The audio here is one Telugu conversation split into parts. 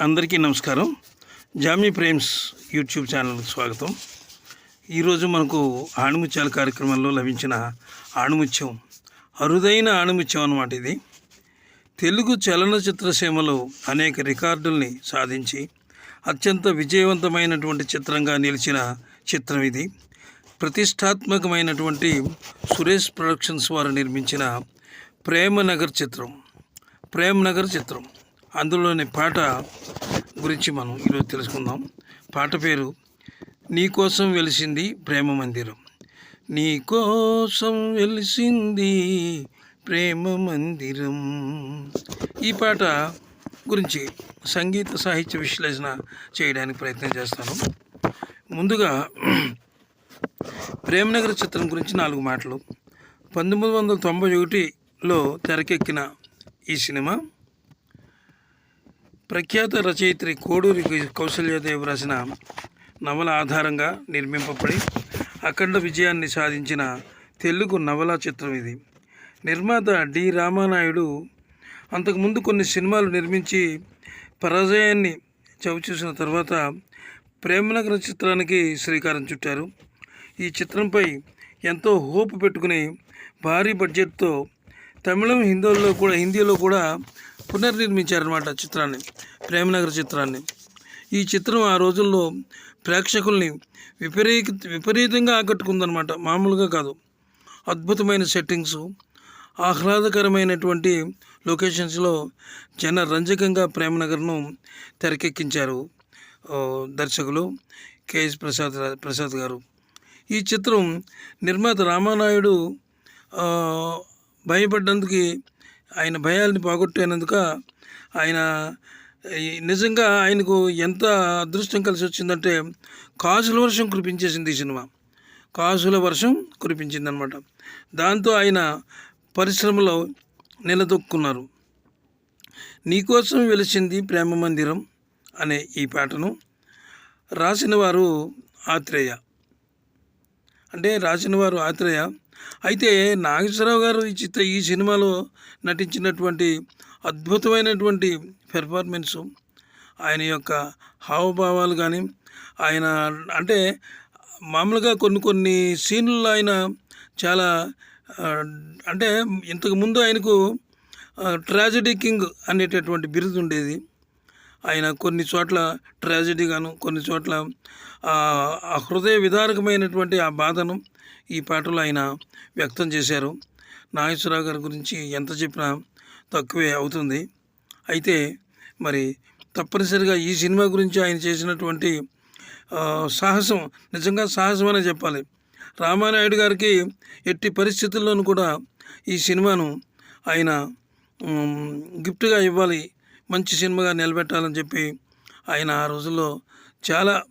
అందరికీ నమస్కారం. జామీ ప్రేమ్స్ యూట్యూబ్ ఛానల్కి స్వాగతం. ఈరోజు మనకు ఆణిముత్యాల కార్యక్రమంలో లభించిన ఆణిముత్యం అరుదైన ఆణిముత్యం అన్నమాట ఇది. తెలుగు చలనచిత్ర సీమలో అనేక రికార్డుల్ని సాధించి అత్యంత విజయవంతమైనటువంటి చిత్రంగా నిలిచిన చిత్రం ఇది. ప్రతిష్టాత్మకమైనటువంటి సురేష్ ప్రొడక్షన్స్ వారు నిర్మించిన ప్రేమనగర్ చిత్రం. ప్రేమనగర్ చిత్రం. అందులోని పాట గురించి మనం ఈరోజు తెలుసుకుందాం. పాట పేరు నీకోసం వెలిసింది ప్రేమ మందిరం. నీకోసం వెలిసింది ప్రేమ మందిరం. ఈ పాట గురించి సంగీత సాహిత్య విశ్లేషణ చేయడానికి ప్రయత్నం చేస్తాను. ముందుగా ప్రేమనగర్ చిత్రం గురించి నాలుగు మాటలు. పంతొమ్మిది వందల తొంభై ఒకటిలో తెరకెక్కిన ఈ సినిమా ప్రఖ్యాత రచయిత్రి కోడూరి కౌశల్యదేవి రాసిన నవల ఆధారంగా నిర్మింపబడి అఖండ విజయాన్ని సాధించిన తెలుగు నవల చిత్రం ఇది. నిర్మాత డి రామానాయుడు అంతకుముందు కొన్ని సినిమాలు నిర్మించి పరాజయాన్ని చవిచూసిన తర్వాత ప్రేమనగర చిత్రానికి శ్రీకారం చుట్టారు. ఈ చిత్రంపై ఎంతో హోప్ పెట్టుకుని భారీ బడ్జెట్తో తమిళం హిందీలో కూడా హిందీలో కూడా పునర్నిర్మించారనమాట చిత్రాన్ని ప్రేమనగర్ చిత్రాన్ని. ఈ చిత్రం ఆ రోజుల్లో ప్రేక్షకుల్ని విపరీత విపరీతంగా ఆకట్టుకుందనమాట మామూలుగా కాదు. అద్భుతమైన సెట్టింగ్స్ ఆహ్లాదకరమైనటువంటి లొకేషన్స్లో జన రంజకంగా ప్రేమనగర్ను తెరకెక్కించారు దర్శకులు కేఎస్ ప్రసాద్ ప్రసాద్ గారు. ఈ చిత్రం నిర్మాత రామానాయుడు భయపడ్డందుకు ఆయన భయాల్ని పోగొట్టేనందుక ఆయన నిజంగా ఆయనకు ఎంత అదృష్టం కలిసి వచ్చిందంటే కాసుల వర్షం కురిపించేసింది ఈ సినిమా. కాసుల వర్షం కురిపించింది అనమాట దాంతో ఆయన పరిశ్రమలో నిలదొక్కున్నారు. నీకోసం వెలిసింది ప్రేమ మందిరం అనే ఈ పాటను రాసిన వారు ఆత్రేయ. అంటే రాసిన వారు ఆత్రేయ అయితే నాగేశ్వరరావు గారు ఈ చిత్ర ఈ సినిమాలో నటించినటువంటి అద్భుతమైనటువంటి పెర్ఫార్మెన్సు ఆయన యొక్క హావభావాలు కానీ ఆయన అంటే మామూలుగా కొన్ని కొన్ని సీన్లలో ఆయన చాలా అంటే ఇంతకుముందు ఆయనకు ట్రాజడీ కింగ్ అనేటటువంటి బిరుదు ఉండేది. ఆయన కొన్ని చోట్ల ట్రాజడీగాను కొన్ని చోట్ల ఆ హృదయ విదారకమైనటువంటి ఆ బాధను ఈ పాటలో ఆయన వ్యక్తం చేశారు. నాగేశ్వరరావు గారి గురించి ఎంత చెప్పినా తక్కువే అవుతుంది. అయితే మరి తప్పనిసరిగా ఈ సినిమా గురించి ఆయన చేసినటువంటి సాహసం నిజంగా సాహసం అనే చెప్పాలి. రామానాయుడు గారికి ఎట్టి పరిస్థితుల్లోనూ కూడా ఈ సినిమాను ఆయన గిఫ్ట్గా ఇవ్వాలి మంచి సినిమాగా నిలబెట్టాలని చెప్పి ఆయన ఆ రోజుల్లో చాలా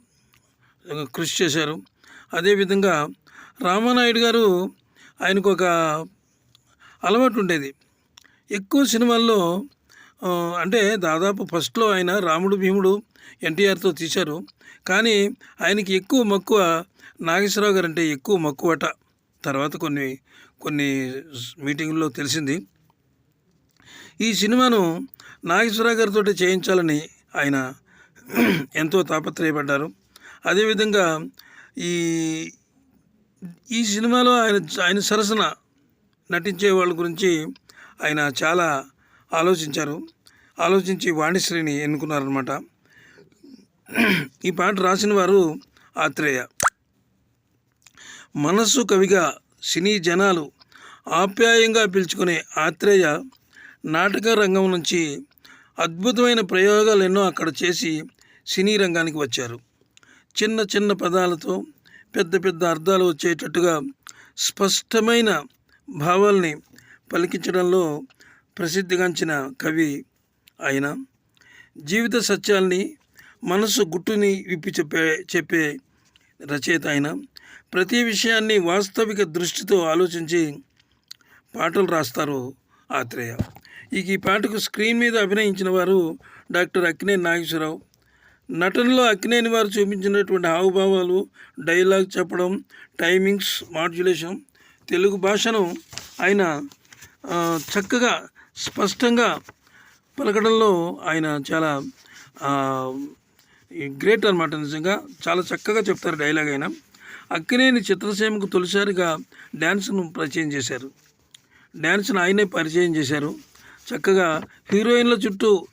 కృషి చేశారు. అదేవిధంగా రామానాయుడు గారు ఆయనకు ఒక అలవాటు ఉండేది. ఎక్కువ సినిమాల్లో అంటే దాదాపు ఫస్ట్లో ఆయన రాముడు భీముడు ఎన్టీఆర్తో తీశారు. కానీ ఆయనకి ఎక్కువ మక్కువ నాగేశ్వరరావు గారు అంటే ఎక్కువ మక్కువట. తర్వాత కొన్ని కొన్ని మీటింగుల్లో తెలిసింది. ఈ సినిమాను నాగేశ్వరరావు గారితో చేయించాలని ఆయన ఎంతో తాపత్రయపడ్డారు. అదేవిధంగా ఈ ఈ సినిమాలో ఆయన ఆయన సరసన నటించే వాళ్ళ గురించి ఆయన చాలా ఆలోచించారు. ఆలోచించి వాణిశ్రీని ఎన్నుకున్నారనమాట ఈ పాట రాసిన వారు ఆత్రేయ. మనస్సు కవిగా సినీ జనాలు ఆప్యాయంగా పిలుచుకునే ఆత్రేయ నాటక రంగం నుంచి అద్భుతమైన ప్రయోగాలు ఎన్నో అక్కడ చేసి సినీ రంగానికి వచ్చారు. చిన్న చిన్న పదాలతో పెద్ద పెద్ద అర్థాలు వచ్చేటట్టుగా స్పష్టమైన భావాల్ని పలికించడంలో ప్రసిద్ధిగాంచిన కవి ఆయన. జీవిత సత్యాల్ని మనసు గుట్టుని విప్పి చెప్పే చెప్పే రచయిత ఆయన. ప్రతి విషయాన్ని వాస్తవిక దృష్టితో ఆలోచించి పాటలు రాస్తారు ఆత్రేయ. ఇక ఈ పాటకు స్క్రీన్ మీద అభినయించిన వారు డాక్టర్ అక్కినేని నాగేశ్వరరావు. నటనలో అక్కినేని వారు చూపించినటువంటి హావభావాలు డైలాగ్ చెప్పడం టైమింగ్స్ మాడ్యులేషన్ తెలుగు భాషను ఆయన చక్కగా స్పష్టంగా పలకడంలో ఆయన చాలా గ్రేట్ అనమాట నిజంగా. చాలా చక్కగా చెప్తారు డైలాగ్ అయినా అక్కినేని చిత్రసీమకు తొలిసారిగా డ్యాన్స్ను పరిచయం చేశారు. డ్యాన్స్ను ఆయనే పరిచయం చేశారు. చక్కగా హీరోయిన్ల చుట్టూ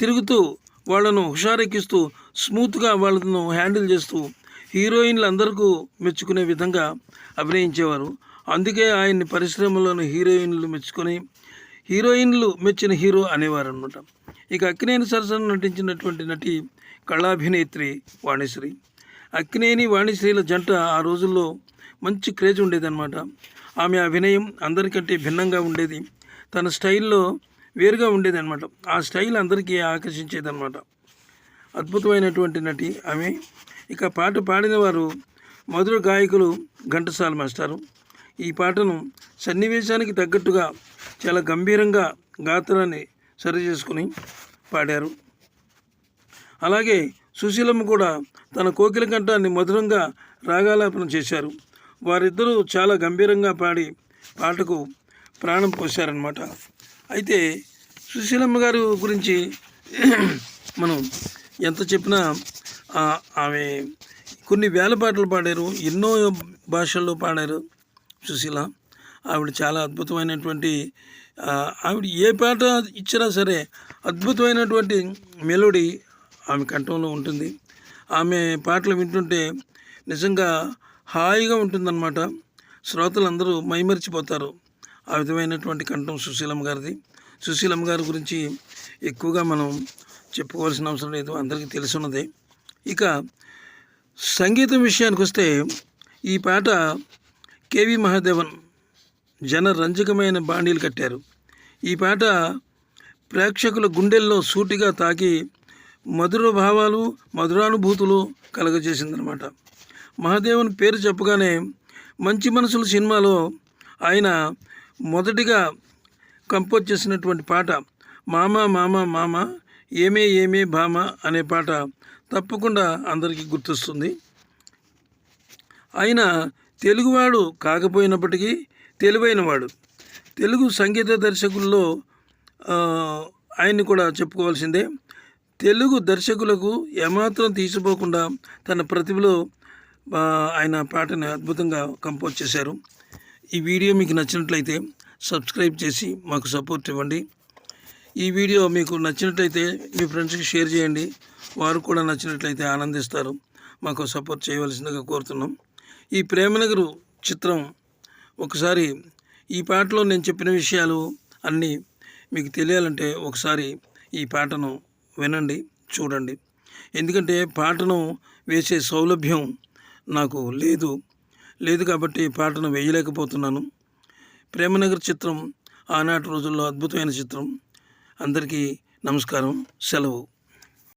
తిరుగుతూ వాళ్ళను హుషారెక్కిస్తూ స్మూత్గా వాళ్ళను హ్యాండిల్ చేస్తూ హీరోయిన్లు అందరికీ మెచ్చుకునే విధంగా అభినయించేవారు. అందుకే ఆయన్ని పరిశ్రమలోని హీరోయిన్లు మెచ్చుకొని హీరోయిన్లు మెచ్చిన హీరో అనేవారు అనమాట ఇక అక్కినేని సరసన నటించినటువంటి నటి కళాభినేత్రి వాణిశ్రీ. అక్కినేని వాణిశ్రీల జంట ఆ రోజుల్లో మంచి క్రేజ్ ఉండేదన్నమాట. ఆమె అభినయం అందరికంటే భిన్నంగా ఉండేది తన స్టైల్లో వేరుగా ఉండేదన్నమాట. ఆ స్టైల్ అందరికీ ఆకర్షించేదన్నమాట. అద్భుతమైనటువంటి నటి ఆమె. ఇక పాట పాడిన వారు మధుర గాయకులు ఘంటసాల మాస్టారు. ఈ పాటను సన్నివేశానికి తగ్గట్టుగా చాలా గంభీరంగా గాత్రాన్ని సరి చేసుకుని పాడారు. అలాగే సుశీలమ్మ కూడా తన కోకిల కంఠాన్ని మధురంగా రాగాలాపన చేశారు. వారిద్దరూ చాలా గంభీరంగా పాడి పాటకు ప్రాణం పోశారనమాట అయితే సుశీలమ్మ గారు గురించి మనం ఎంత చెప్పినా ఆమె కొన్ని వేల పాటలు పాడారు ఎన్నో భాషల్లో పాడారు సుశీల. ఆవిడ చాలా అద్భుతమైనటువంటి ఆవిడ ఏ పాట ఇచ్చినా సరే అద్భుతమైనటువంటి మెలోడీ ఆమె కంఠంలో ఉంటుంది. ఆమె పాటలు వింటుంటే నిజంగా హాయిగా ఉంటుందన్నమాట. శ్రోతలందరూ మైమరిచిపోతారు. ఆ విధమైనటువంటి కంఠం సుశీలమ్మ గారిది. సుశీలమ్మ గారి గురించి ఎక్కువగా మనం చెప్పుకోవాల్సిన అవసరం లేదు అందరికీ తెలుసున్నదే. ఇక సంగీతం విషయానికి వస్తే ఈ పాట కేవి మహాదేవన్ జన రంజకమైన బాణీలు కట్టారు. ఈ పాట ప్రేక్షకుల గుండెల్లో సూటిగా తాకి మధుర భావాలు మధురానుభూతులు కలగజేసిందనమాట మహాదేవన్ పేరు చెప్పగానే మంచి మనసుల సినిమాలో ఆయన మొదటిగా కంపోజ్ చేసినటువంటి పాట మామ మామ మామ ఏమే ఏమే భామ అనే పాట తప్పకుండా అందరికీ గుర్తొస్తుంది. ఆయన తెలుగువాడు కాకపోయినప్పటికీ తెలివైనవాడు. తెలుగు సంగీత దర్శకుల్లో ఆయన్ని కూడా చెప్పుకోవాల్సిందే. తెలుగు దర్శకులకు ఏమాత్రం తీసిపోకుండా తన ప్రతిభలో ఆయన పాటను అద్భుతంగా కంపోజ్ చేశారు. ఈ వీడియో మీకు నచ్చినట్లయితే సబ్స్క్రైబ్ చేసి మాకు సపోర్ట్ ఇవ్వండి. ఈ వీడియో మీకు నచ్చినట్లయితే మీ ఫ్రెండ్స్కి షేర్ చేయండి. వారు కూడా నచ్చినట్లయితే ఆనందిస్తారు. మాకు సపోర్ట్ చేయవలసిందిగా కోరుతున్నాం. ఈ ప్రేమనగరు చిత్రం ఒకసారి ఈ పాటలో నేను చెప్పిన విషయాలు అన్నీ మీకు తెలియాలంటే ఒకసారి ఈ పాటను వినండి చూడండి. ఎందుకంటే పాటను వేసే సౌలభ్యం నాకు లేదు. లేదు కాబట్టి పాటను వేయలేకపోతున్నాను. ప్రేమనగర్ చిత్రం ఆనాటి రోజుల్లో అద్భుతమైన చిత్రం. అందరికీ నమస్కారం సెలవు.